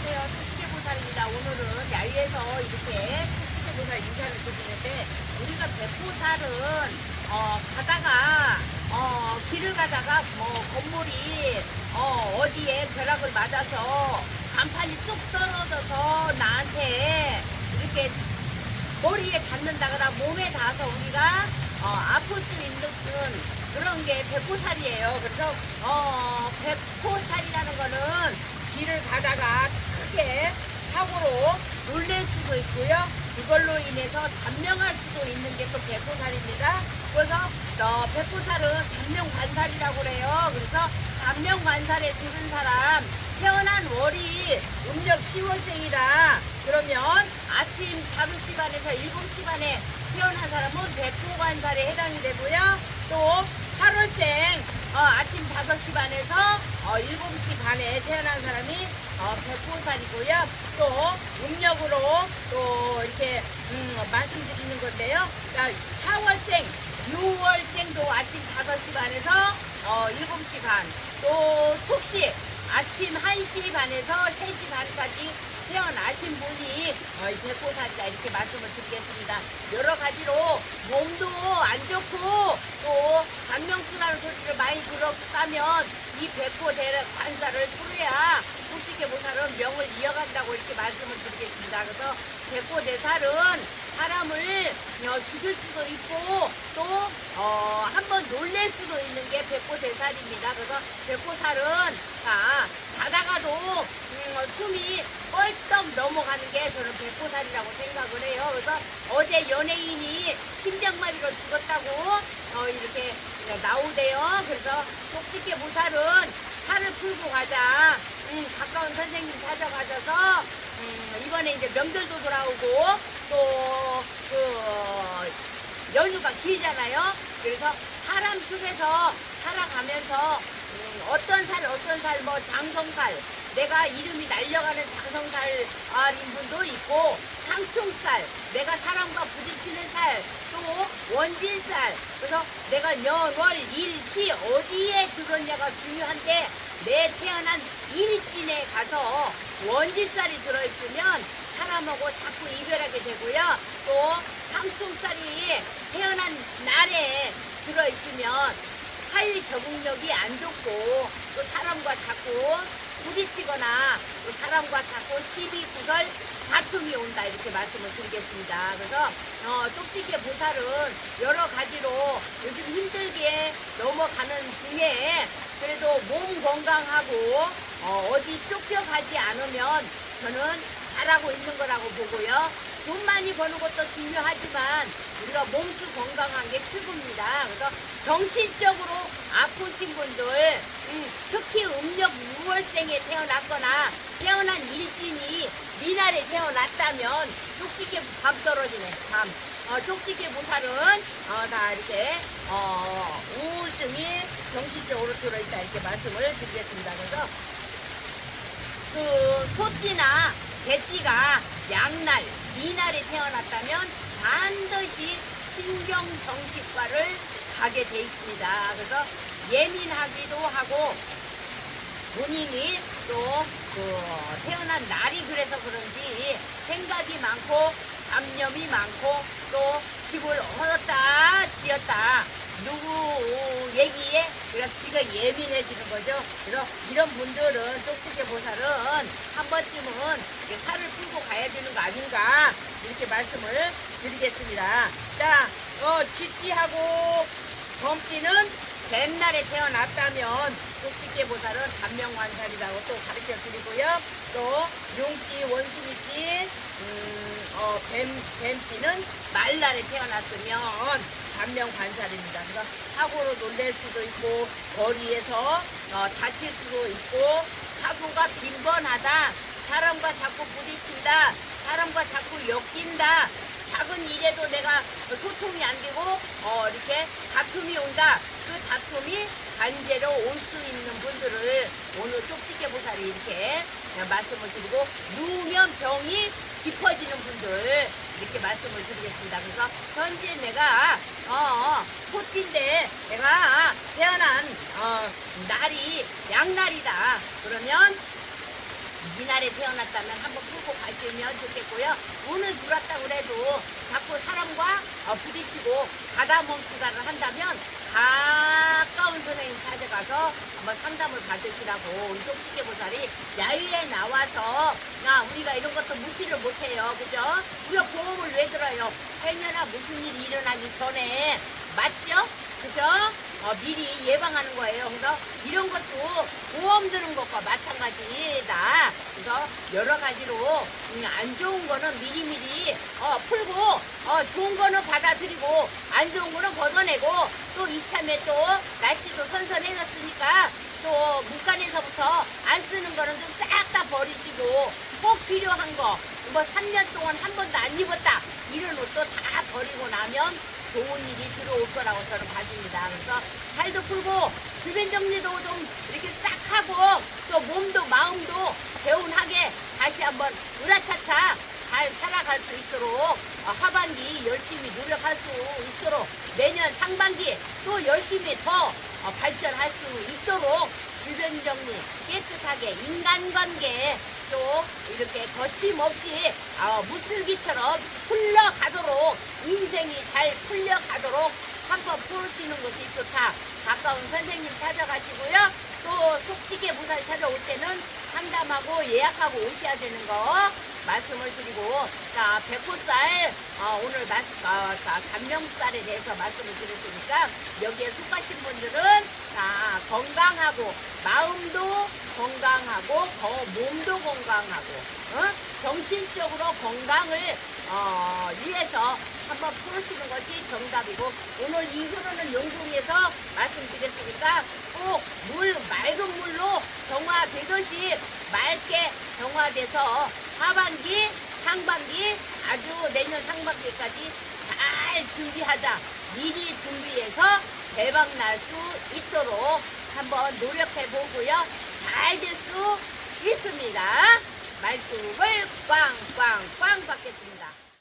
안녕하세요. 토끼보살입니다. 오늘은 야외에서 이렇게 토끼보살 인사를 드리는데 우리가 백보살은 어, 가다가 어, 길을 가다가 뭐 건물이 어, 어디에 벼락을 맞아서 간판이 뚝 떨어져서 나한테 이렇게 머리에 닿는다거나 몸에 닿아서 우리가 어, 아플 수 있는 그런 게 백포살이에요. 그래서 어, 백포살이라는 거는 길을 가다가 크게 사고로 놀랄 수도 있고요. 그걸로 인해서 단명할 수도 있는 게또 백포살입니다. 그래서 어, 백포살은 단명관살이라고 그래요. 그래서 단명관살에 들은 사람 태어난 월이 음력 10월생이다. 그러면 아침 5시 반에서 7시 반에 태어난 사람은 백호관살에 해당이 되고요. 또 8월생 어, 아침 5시 반에서 어, 7시 반에 태어난 사람이 어, 백호살이고요. 또 음력으로 또 이렇게 음, 말씀드리는 건데요. 자, 4월생, 6월생도 아침 5시 반에서 어, 7시 반. 또 속시 아침 1시 반에서 3시 반까지 태어나신 분이 어, 백호살이다 이렇게 말씀을 드리겠습니다. 여러 가지로 몸도 안 좋고 또 강명순환 소리를 많이 들었다면 이 백호 대 관사를 풀어야 솔직히 보살은 명을 이어간다고 이렇게 말씀을 드리겠습니다. 그래서 백호 대살은 사람을 어, 죽일 수도 있고 또 어, 한번 놀랄 수도 있는 게 백호 대살입니다. 그래서 백호 살은 자, 자다가도 음, 어, 숨이 뻘떡 넘어가는 게 저는 백호살이라고 생각을 해요. 그래서 어제 연예인이 심장마비로 죽었다고 어, 이렇게 나오대요. 그래서 똑똑히 보살은 살을 풀고 가자. 음, 가까운 선생님 찾아가셔서 음, 이번에 이제 명절도 돌아오고 또그 연휴가 길잖아요. 그래서 사람 속에서 살아가면서 음, 어떤 살 어떤 살 뭐 장성살 내가 이름이 날려가는 장성살인 분도 있고 상충살 내가 사람과 부딪히는 살 또 원진살 그래서 내가 년, 월, 일, 시 어디에 들었냐가 중요한데 내 태어난 일진에 가서 원진살이 들어있으면 사람하고 자꾸 이별하게 되고요. 또 상충살이 태어난 날에 들어있으면 사회 적응력이 안 좋고 또 사람과 자꾸 부딪히거나 또 사람과 자꾸 시비 구설 다툼이 온다 이렇게 말씀을 드리겠습니다. 그래서 어, 쪽지게 보살은 여러 가지로 요즘 힘들게 넘어가는 중에 그래도 몸 건강하고 어, 어디 쫓겨가지 않으면 저는 잘하고 있는 거라고 보고요. 돈 많이 버는 것도 중요하지만 우리가 몸수 건강한 게 최고입니다. 그래서 정신적으로 아프신 분들, 음, 특히 음력 6월생에 태어났거나 태어난 일진이 미날에 태어났다면 쪽지게 밤 떨어지네, 밤. 어, 쪽지게 보살은 어, 다 이렇게 어, 우울증이 정신적으로 들어있다 이렇게 말씀을 드리겠습니다. 그래서 그 소띠나 개띠가 양날, 이날에 태어났다면 반드시 신경정신과를 가게 돼 있습니다. 그래서 예민하기도 하고 본인이 또그 태어난 날이 그래서 그런지 생각이 많고 잡념이 많고 또 집을 헐었다 지었다 누구 얘기에 그래서 귀가 예민해지는 거죠. 그래서 이런 분들은 똑똑해 보살은 한 번쯤은 살을 풀고 가야 되는 거 아닌가 이렇게 말씀을 드리겠습니다. 자, 어, 쥐띠하고 범띠는 뱀날에 태어났다면 똑띠게 보살은 단명관살이라고 또 가르쳐 드리고요. 또 용띠, 원숭이띠, 음, 어, 뱀, 뱀띠는 말날에 태어났으면 단명관살입니다. 그래서 사고로 놀랄 수도 있고 거리에서 어, 다칠 수도 있고 사고가 빈번하다. 사람과 자꾸 부딪힌다. 사람과 자꾸 엮인다. 작은 일에도 내가 소통이 안 되고 어, 이렇게 다툼이 온다. 그 다툼이 관계로 올 수 있는 분들을 오늘 쪽지게 보살이 이렇게 말씀을 드리고 누우면 병이 깊어지는 분들 이렇게 말씀을 드리겠습니다. 그래서 현재 내가 어 소띠인데 내가 태어난 어, 날이 양날이다. 그러면 미날에 태어났다면 한번 풀고 가시면 좋겠고요. 운을 들었다 그래도 자꾸 사람과 어, 부딪히고 가다 멈추다를 한다면 가까운 선생님 찾아가서 한번 상담을 받으시라고 속지계 보살이 야유에 나와서 야 우리가 이런 것도 무시를 못해요 그죠? 우리가 보험을 왜 들어요? 행여나 무슨 일이 일어나기 전에 맞죠? 그죠? 어, 미리 예방하는 거예요. 그래서 이런 것도 보험 드는 것과 마찬가지다. 그래서 여러 가지로 음, 안 좋은 거는 미리미리 어, 풀고 어, 좋은 거는 받아들이고 안 좋은 거는 걷어내고 또 이참에 또 날씨도 선선해졌으니까 또 문간에서부터 안 쓰는 거는 좀 싹 다 버리시고 꼭 필요한 거 뭐 3년 동안 한 번도 안 입었다 이런 옷도 다 버리고 나면 좋은 일이 들어올 거라고 저는 봐집니다. 그래서 살도 풀고 주변 정리도 좀 이렇게 싹 하고 또 몸도 마음도 개운하게 다시 한번 으라차차 잘 살아갈 수 있도록 어, 하반기 열심히 노력할 수 있도록 내년 상반기 또 열심히 더 어, 발전할 수 있도록 주변 정리 깨끗하게 인간관계 또 이렇게 거침없이 어, 무슬기처럼 흘러가도록 인생이 잘 풀려가도록 한번 풀으시는 것이 좋다. 가까운 선생님 찾아가시고요. 또 속지게 무사히 찾아올 때는 상담하고 예약하고 오셔야 되는 거 말씀을 드리고 자 백호살 어, 오늘 말, 어, 자, 단명살에 대해서 말씀을 드렸으니까 여기에 속하신 분들은 자 건강하고 마음도 건강하고 거- 몸도 건강하고 어? 정신적으로 건강을 어, 위해서 한번 풀으시는 것이 정답이고 오늘 이 흐르는 용궁에서 말씀드렸으니까 꼭 물 맑은 물로 정화되듯이 맑게 정화돼서 하반기 상반기 아주 내년 상반기까지 잘 준비하자. 미리 준비해서 대박 날 수 있도록 한번 노력해 보고요. 잘 될 수 있습니다. 말씀을 꽝꽝꽝 받겠습니다